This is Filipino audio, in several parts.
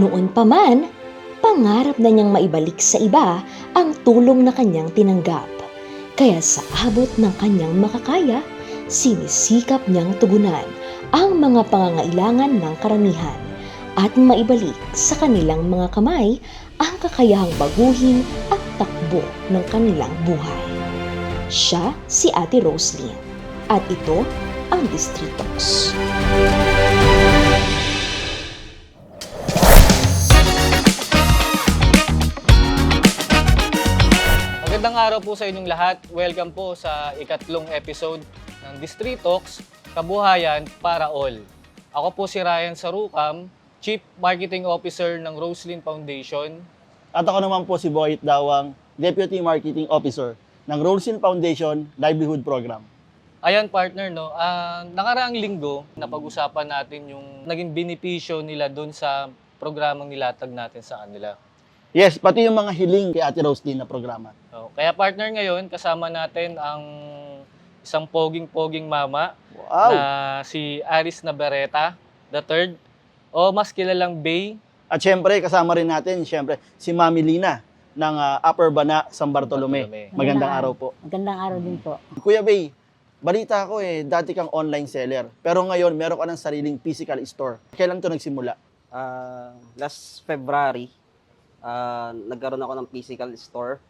Noon pa man, pangarap na niyang maibalik sa iba ang tulong na kanyang tinanggap. Kaya sa abot ng kanyang makakaya, sinisikap niyang tugunan ang mga pangangailangan ng karamihan at maibalik sa kanilang mga kamay ang kakayahang baguhin at takbo ng kanilang buhay. Siya si Ate Roslyn at ito ang Distritox. Magandang araw po sa inyong lahat. Welcome po sa ikatlong episode ng District Talks, Kabuhayan para All. Ako po si Ryan Sarukam, Chief Marketing Officer ng Roslyn Foundation. At ako naman po si Boyet Dawang, Deputy Marketing Officer ng Rolsin Foundation Livelihood Program. Ayan partner, no? Ah, nakaraang linggo, napag-usapan natin yung naging benepisyo nila doon sa programang nilatag natin sa kanila. Yes, pati yung mga hiling kay Ate Roslyn na programa. So, kaya partner ngayon, kasama natin ang isang poging-poging mama Wow! na si Aris Navarrete, the third, o mas kilalang Bay. At syempre, kasama rin natin, syempre, si Mami Lina ng ah, Upper Bana, San Bartolome. Bartolome. Magandang araw po. Magandang araw din po. Kuya Bay, balita ko eh, dati kang online seller. Pero ngayon, meron ka ng sariling physical store. Kailan to nagsimula? Ah, last February, ah, nagkaroon ako ng physical store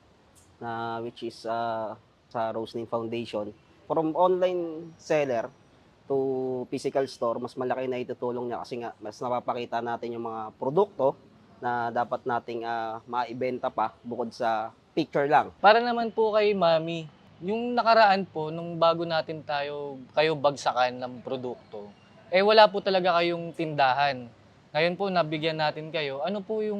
na which is ah, sa Roslyn Foundation. From online seller to physical store, mas malaki na itutulong niya kasi nga mas napapakita natin yung mga produkto na dapat nating ah, maibenta pa bukod sa picture lang. Para naman po kay Mami, yung nakaraan po, nung bago natin tayo, kayo bagsakan ng produkto, eh wala po talaga kayong tindahan. Ngayon po, nabigyan natin kayo. Ano po yung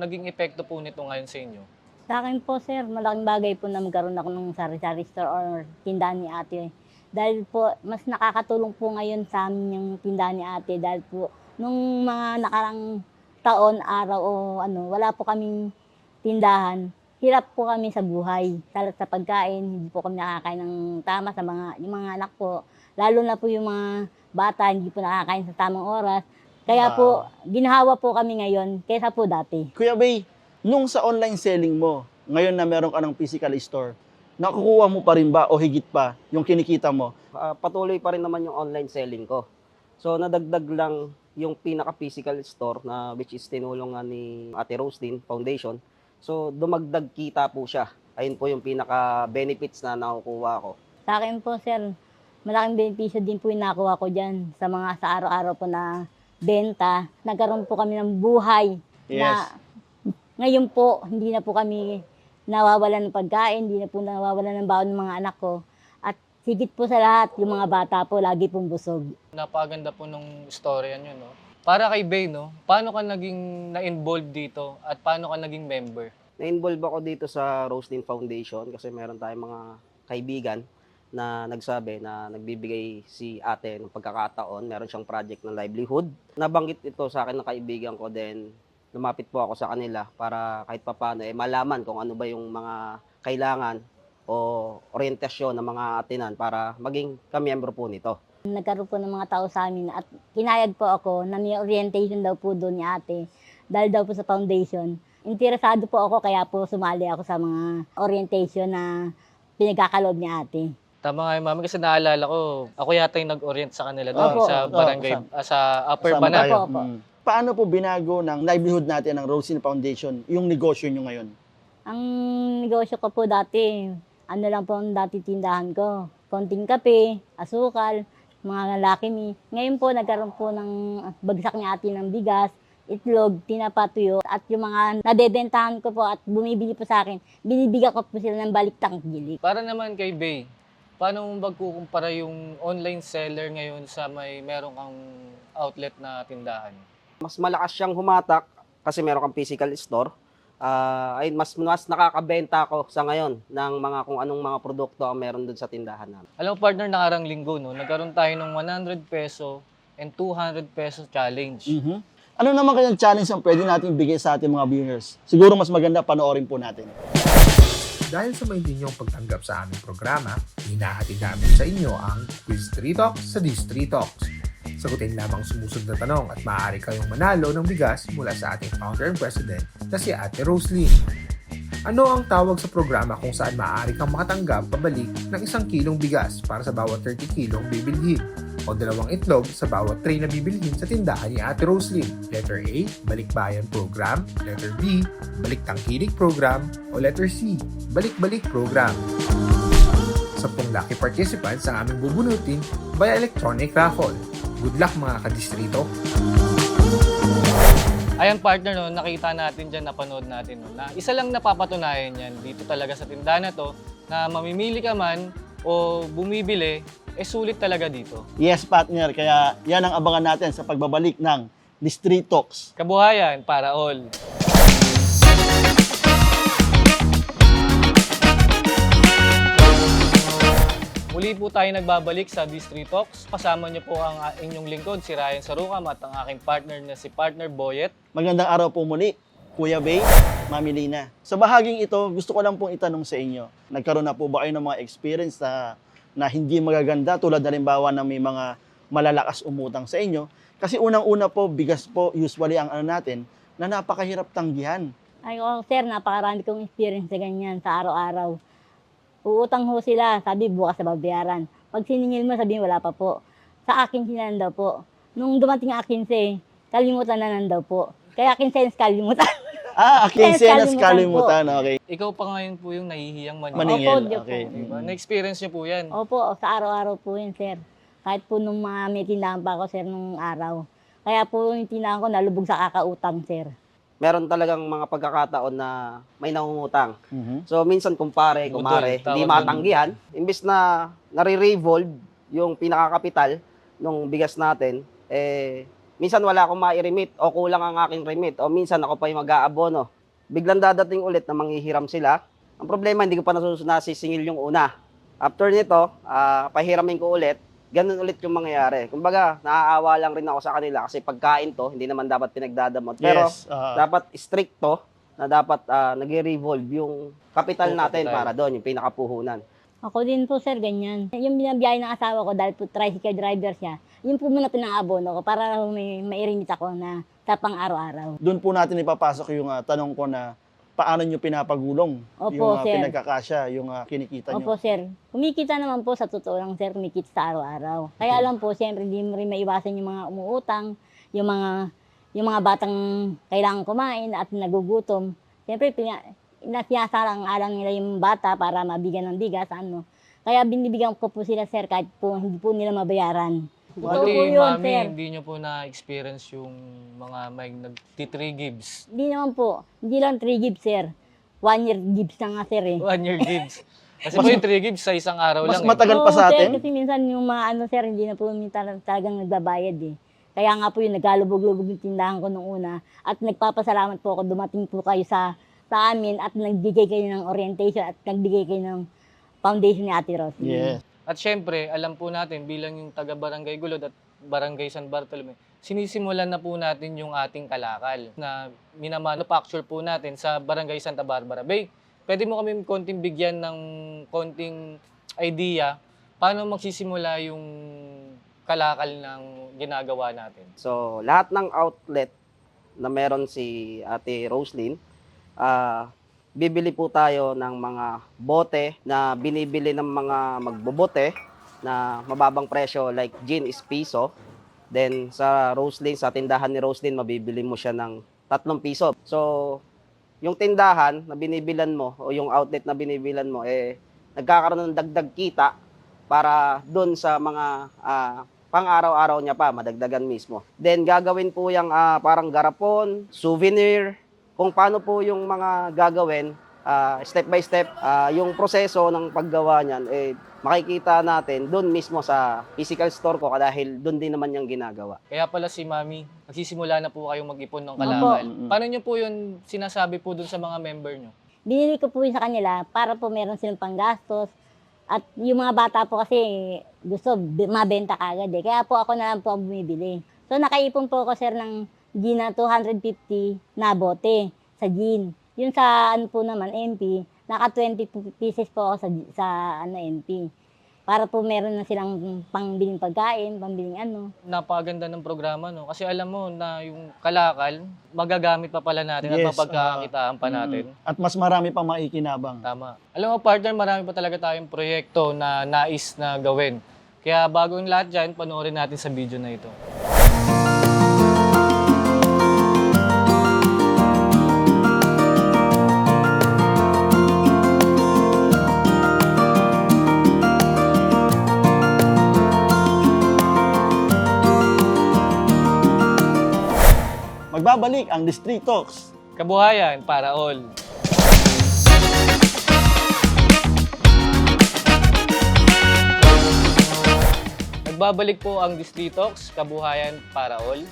naging epekto po nito ngayon sa inyo? Sa akin po, sir, malaking bagay po na magkaroon ako ng sari-sari store or tindahan ni ate. Dahil po, mas nakakatulong po ngayon sa amin yung tindahan ni ate. Dahil po, nung mga nakarang taon, araw o ano, wala po kaming tindahan. Hirap po kami sa buhay. Sa, sa pagkain, hindi po kami nakakain ng tama sa mga, yung mga anak po. Lalo na po yung mga bata, hindi po nakakain sa tamang oras. Kaya po, ginahawa po kami ngayon kaysa po dati. Kuya Bay, nung sa online selling mo, ngayon na meron ka ng physical store, nakukuha mo pa rin ba o higit pa yung kinikita mo? Ah, patuloy pa rin naman yung online selling ko. So nadagdag lang yung pinaka physical store na which is tinulong nga ni Ate Roslyn Foundation. So dumagdag kita po siya. Ayun po yung pinaka benefits na nakukuha ko. Sa akin po, sir, malaking benepisyo din po yung nakuha ko dyan sa mga sa araw-araw po na benta. Nagkaroon po kami ng buhay na ngayon po, hindi na po kami nawawalan ng pagkain, hindi na po nawawalan ng baon ng mga anak ko. At higit po sa lahat, yung mga bata po, lagi pong busog. Napaganda po nung storya nyo, no? Para kay Bay, no? Paano ka naging na-involve dito at paano ka naging member? Na-involve ako dito sa Roslyn Foundation kasi meron tayong mga kaibigan na nagsabi na nagbibigay si ate ng pagkakataon. Meron siyang project ng livelihood. Nabanggit ito sa akin ng kaibigan ko then lumapit po ako sa kanila para kahit papano eh malaman kung ano ba yung mga kailangan o orientasyon ng mga atinan para maging kamiyembro po nito. Nagkaroon po ng mga tao sa amin at kinayag po ako na may orientation daw po doon ni ate dahil daw po sa foundation. Interesado po ako kaya po sumali ako sa mga orientation na pinagkakaloob ni ate. Tama nga yung mami kasi naalala ko, ako yata yung nag-orient sa kanila doon Opo. sa barangay, ah, sa Upper Kasama Bana. tayo. Opo. Mm. Paano po binago ng livelihood natin ng Rosin Foundation yung negosyo nyo ngayon? Ang negosyo ko po dati, ano lang po ang dati tindahan ko. Konting kape, asukal, mga lalaki mi. Ngayon po, nagkaroon po ng bagsak ni ate ng bigas, itlog, tinapatuyo, at yung mga nadebentahan ko po at bumibili po sa akin, binibigyan ko po sila ng baliktang gili. Para naman kay Bay, paano mo magkukumpara yung online seller ngayon sa may meron kang outlet na tindahan? mas malakas siyang humatak kasi meron kang physical store. Ah, ay mas mas nakakabenta ako sa ngayon ng mga kung anong mga produkto ang meron doon sa tindahan namin. Alam mo partner, nakarang linggo, no, nagkaroon tayo ng 100 peso and 200 peso challenge. Mhm. Ano naman kayang challenge ang pwede natin bigay sa ating mga viewers? Siguro mas maganda panoorin po natin. Dahil sa maindi niyong pagtanggap sa aming programa, hinahatid namin sa inyo ang Quiz 3 Talks sa Dis 3 Talks. Sa Sagutin lamang ang sumusunod na tanong at maaari kayong manalo ng bigas mula sa ating founder and president na si Ate Roslyn. Ano ang tawag sa programa kung saan maaari kang makatanggap pabalik ng isang kilong bigas para sa bawat 30 kilong bibilhin? O dalawang itlog sa bawat tray na bibilhin sa tindahan ni Ate Roslyn? Letter A, Balikbayan Program. Letter B, Balik Tangkilik Program. O letter C, Balik-Balik Program. Sampung lucky participants ang aming bubunutin via electronic raffle. Good luck mga kadistrito! Ayan partner, no, nakita natin dyan, napanood natin no, na isa lang napapatunayan yan dito talaga sa tindahan na to na mamimili ka man o bumibili, eh sulit talaga dito. Yes, partner. Kaya yan ang abangan natin sa pagbabalik ng District Talks. Kabuhayan para all. Muli po tayo nagbabalik sa District Talks. Kasama niyo po ang ah, inyong lingkod, si Ryan Sarukam at ang aking partner na si partner Boyet. Magandang araw po muli, Kuya Bay, Mami Lina. Sa bahaging ito, gusto ko lang pong itanong sa inyo. Nagkaroon na po ba kayo ng mga experience na, na hindi magaganda tulad na limbawa na may mga malalakas umutang sa inyo? Kasi unang-una po, bigas po usually ang ano natin na napakahirap tanggihan. Ay, oh, sir, napakarami kong experience sa ganyan sa araw-araw. Uutang ho sila, sabi bukas sa babayaran. Pag siningil mo, sabi wala pa po. Sa akin sinan daw po. Nung dumating ang akin say, kalimutan na nan daw po. Kaya akin sense kalimutan. Ah, Yes, quincenas kalimutan kalimutan. Okay. Ikaw pa ngayon po yung nahihiyang maningil. Maningil. Opo, Okay. po. Diba? Na-experience niyo po yan. Opo, sa araw-araw po yun, sir. Kahit po nung mga may tindahan pa ako, sir, nung araw. Kaya po yung tindahan ko nalubog sa kakautang, sir. Meron talagang mga pagkakataon na may nangungutang. Mhm. So minsan kumpare, Budol, kumare, tawag hindi doon. matanggihan. Imbis na nare-revolve yung pinakakapital ng bigas natin, eh, minsan wala akong mai-remit o kulang ang aking remit o minsan ako pa yung mag-aabono. Biglang dadating ulit na manghihiram sila. Ang problema, hindi ko pa nasus- nasisingil yung una. After nito, ah, pahiramin ko ulit, ganun ulit yung mangyayari. Kumbaga, naaawa lang rin ako sa kanila kasi pagkain to, hindi naman dapat pinagdadamot. Pero yes. ah, dapat stricto na dapat ah, nag-revolve yung kapital natin kapital. para doon, yung pinakapuhunan. Ako din po, sir, ganyan. Yung binabiyahe ng asawa ko dahil po tricycle driver siya, yun po muna pinang-abono ko para may mairimit ako na sa pang-araw-araw. doon po natin ipapasok yung ah, tanong ko na paano nyo pinapagulong Opo, yung sir. pinagkakasya, yung ah, kinikita nyo. Opo, sir. Kumikita naman po sa totoo lang, sir, kumikita sa araw-araw. Kaya lang po, siyempre, hindi mo rin maiwasan yung mga umuutang, yung mga yung mga batang kailangan kumain at nagugutom. Siyempre, pina, nasiyasarang alang nila yung bata para mabigyan ng bigas, ano. Kaya binibigyan ko po sila, sir, kahit po hindi po nila mabayaran. Totoo Pati po yun, mami, sir. hindi niyo po na-experience yung mga may nag-3 gives. Hindi naman po. Hindi lang 3 gigs, sir. One year gigs na nga, sir, eh. One year gives. Kasi po yung 3 gives sa isang araw Mas lang. eh. matagal pa Oo, sa sir, atin. kasi minsan yung mga ano, sir, hindi na po minsan talagang nagbabayad, eh. Kaya nga po yung nagkalubog-lubog yung tindahan ko nung una. At nagpapasalamat po ako, dumating po kayo sa sa amin at nagbigay kayo ng orientation at nagbigay kayo ng foundation ni Ate Rose. Yes. At syempre, alam po natin bilang yung taga Barangay Gulod at Barangay San Bartolome, sinisimulan na po natin yung ating kalakal na minamanufacture po natin sa Barangay Santa Barbara Bay. Pwede mo kami konting bigyan ng konting idea paano magsisimula yung kalakal ng ginagawa natin. So, lahat ng outlet na meron si Ate Roslyn, ah, bibili po tayo ng mga bote na binibili ng mga magbobote na mababang presyo like gin is piso. Then sa Roslyn, sa tindahan ni Roslyn, mabibili mo siya ng tatlong piso. So, yung tindahan na binibilan mo o yung outlet na binibilan mo, eh, nagkakaroon ng dagdag kita para doon sa mga ah, pang-araw-araw niya pa, madagdagan mismo. Then gagawin po yung ah, parang garapon, souvenir, kung paano po yung mga gagawin, ah, step by step, ah, yung proseso ng paggawa niyan, eh, makikita natin doon mismo sa physical store ko dahil doon din naman yung ginagawa. Kaya pala si Mami, nagsisimula na po kayong mag-ipon ng kalakal. Paano nyo po yun sinasabi po dun sa mga member nyo? Binili ko po yun sa kanila para po meron silang panggastos. At yung mga bata po kasi gusto mabenta kagad eh. Kaya po ako na lang po ang bumibili. So nakaipon po ako sir ng gin na 250 na bote sa gin. Yun sa ano po naman MP, naka 20 po- pieces po ako sa, sa ano MP. para po meron na silang pangbiling pagkain, pangbiling ano. Napakaganda ng programa, no? Kasi alam mo na yung kalakal, magagamit pa pala natin at Yes, mapagkakakitaan pa natin. Mm. At mas marami pang maikinabang. Tama. Alam mo, partner, marami pa talaga tayong proyekto na nais na gawin. Kaya bago yung lahat dyan, panoorin natin sa video na ito. Magbabalik ang District Talks. Kabuhayan para all. Nagbabalik po ang Distritox, Kabuhayan para all.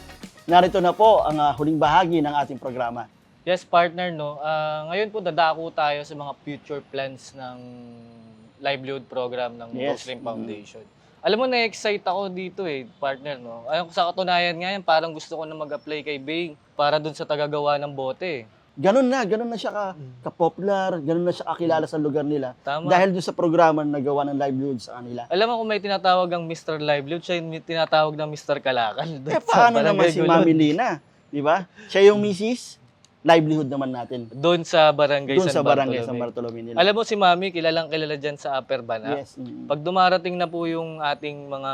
Narito na po ang ah, huling bahagi ng ating programa. Yes, partner, no. Ah, ngayon po dadako tayo sa mga future plans ng livelihood program ng Yes. Mm. Foundation. Alam mo, na-excite ako dito eh, partner, no. Ayun, sa katunayan nga yan, parang gusto ko na mag-apply kay Bing para dun sa tagagawa ng bote. eh. Ganun na, ganun na siya ka, ka-popular, ganun na siya kakilala sa lugar nila. Tama. Dahil doon sa programa na nagawa ng livelihood sa kanila. Alam mo kung may tinatawag ang Mr. Livelihood, siya yung tinatawag ng Mr. Kalakal. Eh, paano naman si. Mami Lina? Di ba? Siya yung misis, livelihood naman natin. Doon sa Barangay Doon San sa barangay Bartolome. San Bartolome nila. Alam mo si Mami, kilalang kilala dyan sa Upper Bana. Yes. mm. Pag dumarating na po yung ating mga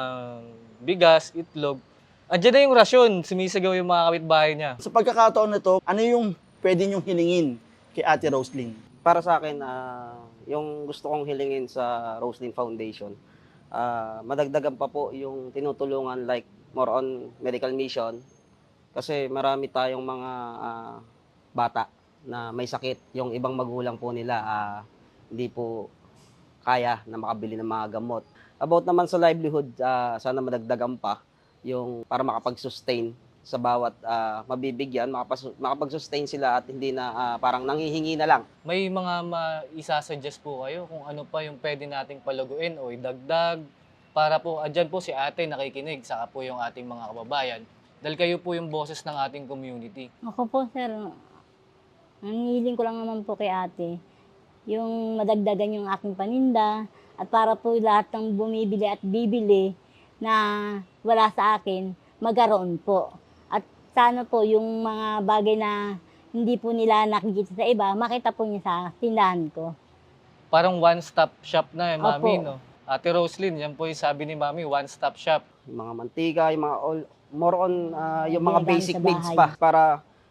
bigas, itlog, andyan na yung rasyon, sumisagaw yung mga kapitbahay niya. Sa pagkakataon na to, ano yung pwede niyong hilingin kay Ate Roslyn? Para sa akin, ah, yung gusto kong hilingin sa Roslyn Foundation, ah, madagdagan pa po yung tinutulungan like more on medical mission kasi marami tayong mga ah, bata na may sakit. Yung ibang magulang po nila ah, hindi po kaya na makabili ng mga gamot. About naman sa livelihood, ah, sana madagdagan pa yung para makapag-sustain sa bawat ah, mabibigyan, makapas- makapag-sustain sila at hindi na ah, parang nanghihingi na lang. May mga maisasuggest po kayo kung ano pa yung pwede nating palaguin o idagdag para po, andyan po si ate nakikinig, saka po yung ating mga kababayan. Dahil kayo po yung boses ng ating community. Ako po, sir, ang hiling ko lang naman po kay ate, yung madagdagan yung aking paninda, at para po lahat ng bumibili at bibili na wala sa akin, magkaroon po. At sana po yung mga bagay na hindi po nila nakikita sa iba, makita po niya sa tindahan ko. Parang one-stop shop na eh, Mami, Opo. no? Ate Roslyn, yan po yung sabi ni Mami, one-stop shop. Yung mga mantika, yung mga all, more on ah, yung mga basic sa needs bahay. pa para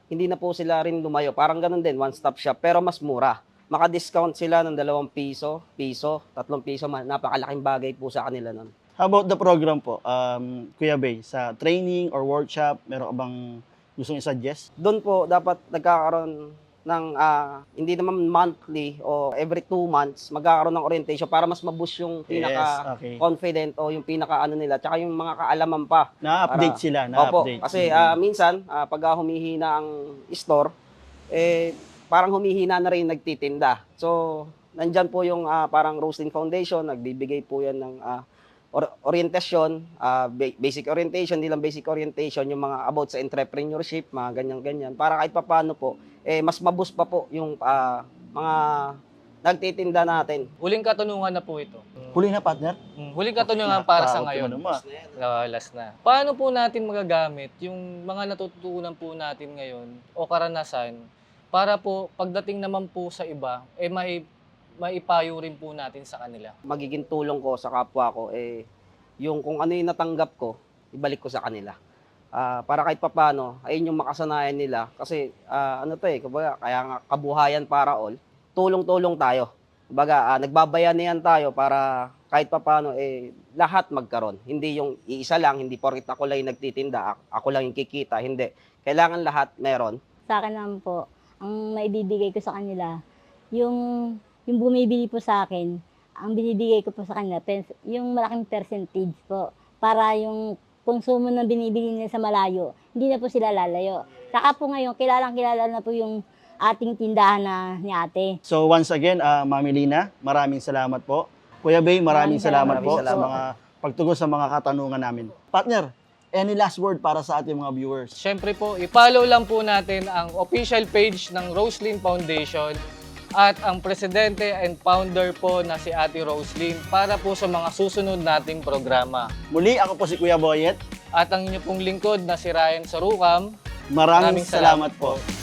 hindi na po sila rin lumayo. Parang ganun din, one-stop shop, pero mas mura. Maka-discount sila ng dalawang piso, piso, tatlong piso, napakalaking bagay po sa kanila nun. How about the program po, um, Kuya Bay? Sa training or workshop, meron ka bang gustong i-suggest? Doon po dapat nagkakaroon ng ah, hindi naman monthly o every two months magkakaroon ng orientation para mas maboost yung pinaka yes, okay. confident o yung pinaka ano nila tsaka yung mga kaalaman pa Na-update Para- sila, Opo, na-update. kasi Mhm. ah, minsan, ah, pag humihina ang store, eh, parang humihina na rin nagtitinda. So, nandyan po yung ah, parang Roasting Foundation, nagbibigay po yan ng ah, or- orientation, ah, ba- basic orientation, hindi lang basic orientation, yung mga about sa entrepreneurship, mga ganyan-ganyan. Para kahit papano po, eh, mas mabus pa po yung ah, mga nagtitinda natin. Huling katanungan na po ito. Huli na, partner? Mm, Huling katanungan para sa ngayon. Ah, last na. Paano po natin magagamit yung mga natutunan po natin ngayon o karanasan para po pagdating naman po sa iba, eh mai, maipayo rin po natin sa kanila. magiging tulong ko sa kapwa ko eh yung kung ano yung natanggap ko, ibalik ko sa kanila. Ah, para kahit papano, ayun yung makasanayan nila kasi ah, ano to eh, kumbaga, kaya nga kabuhayan para all, tulong-tulong tayo. Kumbaga, ah, nagbabayanihan tayo para kahit papano eh lahat magkaroon. Hindi yung iisa lang, hindi porkit ako lang yung nagtitinda, ak- ako lang yung kikita, hindi. Kailangan lahat meron. Sa akin naman po, ang maibibigay ko sa kanila, yung, yung bumibili po sa akin, ang binibigay ko po sa kanila, yung malaking percentage po, para yung konsumo na binibili nila sa malayo, hindi na po sila lalayo. Saka po ngayon, kilalang kilala na po yung ating tindahan na ni ate. So once again, ah, Mami Lina, maraming salamat po. Kuya Bay, maraming, Maraming salamat, salamat. po Maraming sa salamat. mga pagtugon sa mga katanungan namin. Partner, any last word para sa ating mga viewers? Siyempre po, i-follow lang po natin ang official page ng Roslyn Foundation at ang presidente and founder po na si Ate Roslyn para po sa mga susunod nating programa. Muli, ako po si Kuya Boyet. At ang inyo pong lingkod na si Ryan Sarukam, Maraming, Maraming salamat salamat po.